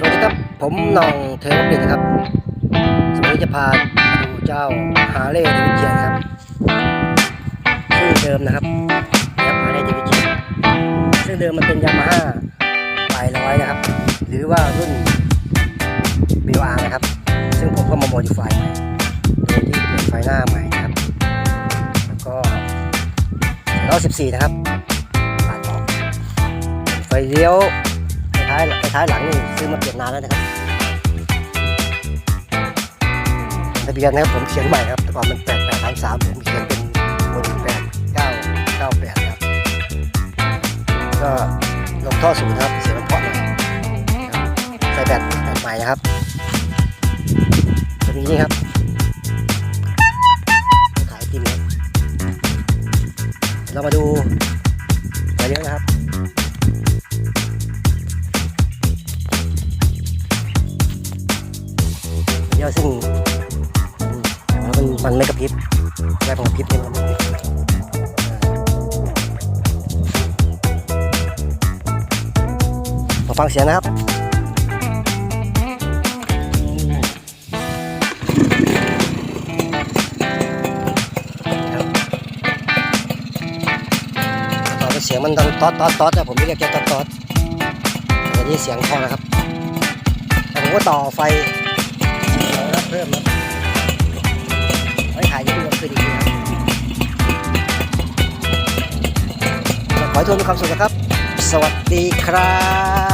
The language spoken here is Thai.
สวัสดีครับ ผมน้องเทวกฤษนะครับสวัสดีจะพาดูเจ้าฮาร์เลย์เดวิเจียนครับซึ่งเดิมนะครับนะครับฮาร์เลย์เดวิเจียนซึ่งเดิมมันเป็นยามาฮ่าปลายร้อยนะครับ หรือว่ารุ่น BR นะครับ ซึ่งผมก็มาโมดิฟายใหม่โดยที่เปลี่ยนไฟหน้าใหม่นะครับ แล้วก็ล้อ14 นะครับปาดออกไฟเลี้ยวายไฟท้ายหลังนี่ซื้อมาเปลี่ยนนานแล้วนะครับทะเบียนนะครับผมเขียนใหม่ครับแต่ก่อนมัน8 8 3 3ผมเขียนเป็นบน8 9 9 8นะครับก็ลงท่อสูงครับเสียงมันเพาะหน่อยใส่แบตแบตใหม่นะครับจะมีนี่ครับขายติมเรามาดูไปเยอะนะครับ เยอะซึ่งมมันมันไม่กระพริบแรกของกระพริบเนี่ยมันไม่กระพริบมาฟังเสียงนะครับเสียงมันดังตอดตอดตอดนะผมไม่เรียกแค่ต๊อดตอดแต่นี่เสียงพอนะครับแต่ผมก็ต่อไฟ ทุกคนมีความสุขนะครับ สวัสดีครับ